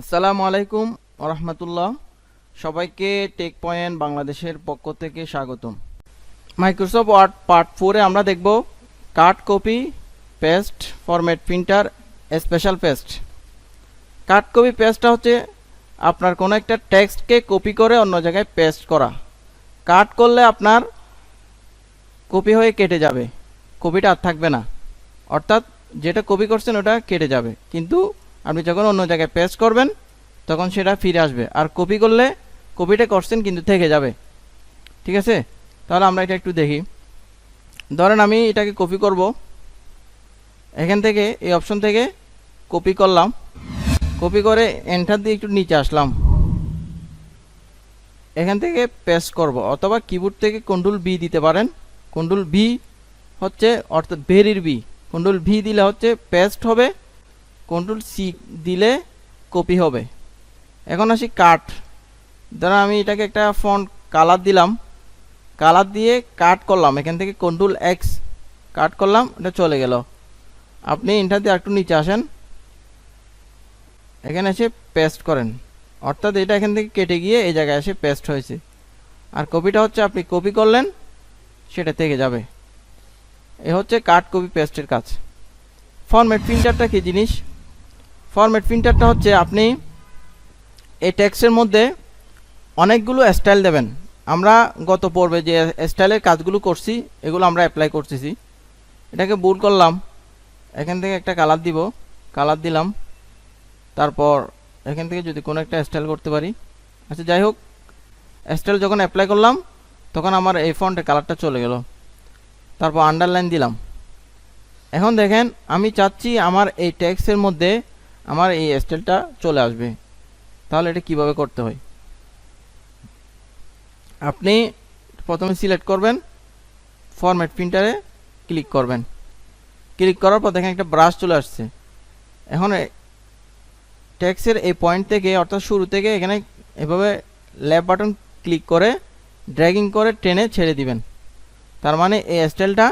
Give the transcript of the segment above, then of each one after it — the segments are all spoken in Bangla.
আসসালামু আলাইকুম রহমতুল্লাহ। সবাইকে টেক পয়েন্ট বাংলাদেশের পক্ষ থেকে স্বাগতম। মাইক্রোসফট ওয়ার্ড পার্ট ফোরে আমরা দেখব cut copy, paste, format printer, special paste. Cut copy, পেস্টটা হচ্ছে আপনার কোনো একটা টেক্সটকে কপি করে অন্য জায়গায় পেস্ট করা। কাট করলে আপনার কপি হয়ে কেটে যাবে। কপিটা আর থাকবে না। অর্থাৎ যেটা কপি করছেন ওটা কেটে যাবে। কিন্তু আপনি যখন অন্য জায়গায় পেস্ট করবেন, তখন সেটা ফিরে আসবে। আর কপি করলে কপিটা করছেন কিন্তু থেকে যাবে। ঠিক আছে? তাহলে আমরা এটা একটু দেখি। ধরেন আমি এটাকে কপি করব। এখান থেকে, এই অপশন থেকে কপি করলাম। কপি করে এন্টার দিয়ে একটু নিচে আসলাম। এখান থেকে পেস্ট করব। অথবা কিবোর্ড থেকে কন্ট্রোল বি দিতে পারেন। কন্ট্রোল বি হচ্ছে, অর্থাৎ ভেরির বি কন্ট্রোল ভি দিলে হচ্ছে পেস্ট হবে। কন্ট্রোল সি দিলে কপি হবে। এখন আসি কাট ধরো আমি এটাকে একটা ফন্ট কালার দিলাম। কালার দিয়ে কাট করলাম। এখান থেকে কন্ট্রোল এক্স কাট করলাম, এটা চলে গেল। আপনি ইন্টার দিয়ে একটু নিচে আসেন। এখানে এসে পেস্ট করেন। অর্থাৎ এটা এখান থেকে কেটে গিয়ে এই জায়গায় এসে পেস্ট হয়েছে। আর কপিটা হচ্ছে আপনি কপি করলেন, সেটা থেকে যাবে। এ হচ্ছে কাট কপি পেস্টের কাজ। ফরম্যাট প্রিন্টারটা কি জিনিস? ফরম্যাট প্রিন্টারটা হচ্ছে আপনি এই ট্যাক্সের মধ্যে অনেকগুলো স্টাইল দেবেন। আমরা গত পর্বে যে স্টাইলের কাজগুলো করছি, এগুলো আমরা অ্যাপ্লাই করতেছি। এটাকে বুট করলাম, এখান থেকে একটা কালার দিব কালার দিলাম, তারপর এখান থেকে যদি কোনো একটা স্টাইল করতে পারি। আচ্ছা যাই হোক স্টাইল যখন অ্যাপ্লাই করলাম, তখন আমার এই ফন্টের কালারটা চলে গেল। তারপর আন্ডারলাইন দিলাম। এখন দেখেন, আমি চাচ্ছি আমার এই ট্যাক্সের মধ্যে আমার এই স্টাইলটা চলে আসবে। তাহলে এটা কীভাবে করতে হয়? আপনি প্রথমে সিলেক্ট করবেন ফরম্যাট প্রিন্টারে ক্লিক করবেন। ক্লিক করার পর দেখেন একটা ব্রাশ চলে আসছে। এখন ট্যাক্সের এই পয়েন্ট থেকে, অর্থাৎ শুরু থেকে এখানে এভাবে ল্যাব বাটন ক্লিক করে ড্র্যাগিং করে টেনে ছেড়ে দিবেন। তার মানে এই স্টাইলটা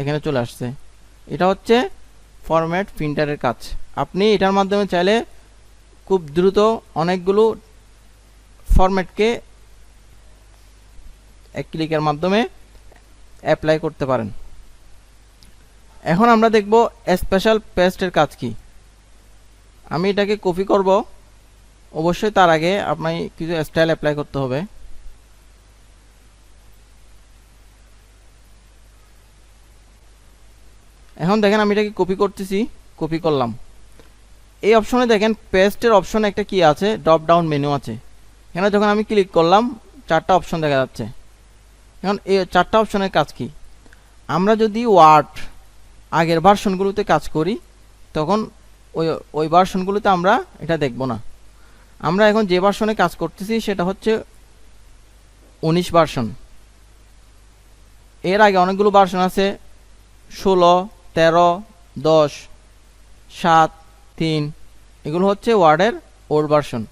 এখানে চলে আসছে। এটা হচ্ছে ফরম্যাট প্রিন্টারের কাজ। আপনি এটার মাধ্যমে চাইলে খুব দ্রুত অনেকগুলো ফরম্যাটকে এক ক্লিকের মাধ্যমে অ্যাপ্লাই করতে পারেন। এখন আমরা দেখব স্পেশাল পেস্টের কাজ কি। আমি এটাকে কপি করব। অবশ্যই তার আগে আপনি কিছু স্টাইল অ্যাপ্লাই করতে হবে। এখন দেখেন আমি এটাকে কপি করতেছি কপি করলাম। এই অপশনে দেখেন পেস্টের অপশনে একটা কি আছে? ড্রপ ডাউন মেনু আছে। এখানে যখন আমি ক্লিক করলাম, চারটা অপশন দেখা যাচ্ছে। এখন এই চারটা অপশনের কাজ কি? আমরা যদি ওয়ার্ড আগের ভার্সনগুলোতে কাজ করি, তখন ওই ওই ভার্সনগুলোতে আমরা এটা দেখব না। আমরা এখন যে ভার্সনে কাজ করতেছি, সেটা হচ্ছে উনিশ ভার্সন এর আগে অনেকগুলো ভার্সন আছে, ষোলো তেরো, দশ, সাত, তিন, এগুলো হচ্ছে ওয়ার্ডের ওল্ড ভার্সন।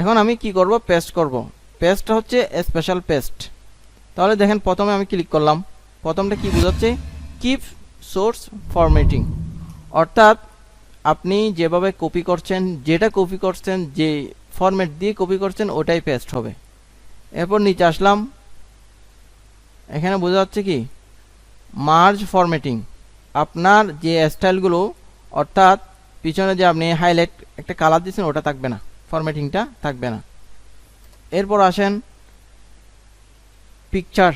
এখন আমি কি করব? পেস্ট করব। পেস্টটা হচ্ছে স্পেশাল পেস্ট। তাহলে দেখেন প্রথমে আমি ক্লিক করলাম। প্রথমটা কি বোঝাচ্ছে? Keep source formatting. অর্থাৎ আপনি যেভাবে কপি করছেন, যেটা কপি করছেন, যে ফরম্যাট দিয়ে কপি করছেন, ওটাই পেস্ট হবে। এরপর নিচে আসলাম। এখানে বোঝা যাচ্ছে কি? Merge formatting. আপনার যে স্টাইলগুলো অর্থাৎ পিছনে যে আপনি হাইলাইট একটা কালার দিচ্ছেন ওটা থাকবে না। ফরম্যাটিংটা থাকবে না। এরপর আসেন পিকচার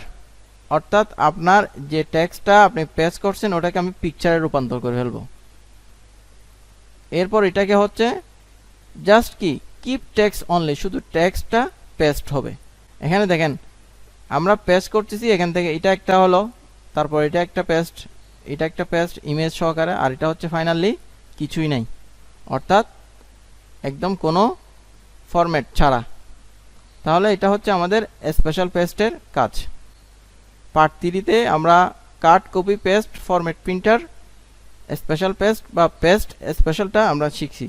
অর্থাৎ আপনার যে টেক্সটটা আপনি পেস্ট করছেন, ওটাকে আমি পিকচারে রূপান্তর করে ফেলব। এরপর এটাকে হচ্ছে জাস্ট কি? কিপ টেক্স অনলি শুধু টেক্সটটা পেস্ট হবে। এখানে দেখেন, আমরা পেস্ট করতেছি, এখান থেকে এটা একটা হলো, তারপর এটা একটা পেস্ট এটা একটা পেস্ট ইমেজ সহকারে, আর এটা হচ্ছে ফাইনালি কিছুই নাই। অর্থাৎ একদম কোনো ফরম্যাট ছাড়া। তাহলে এটা হচ্ছে আমাদের স্পেশাল পেস্টের কাজ। পার্ট থ্রিতে আমরা cut copy paste format printer special paste বা পেস্ট স্পেশালটা আমরা শিখছি।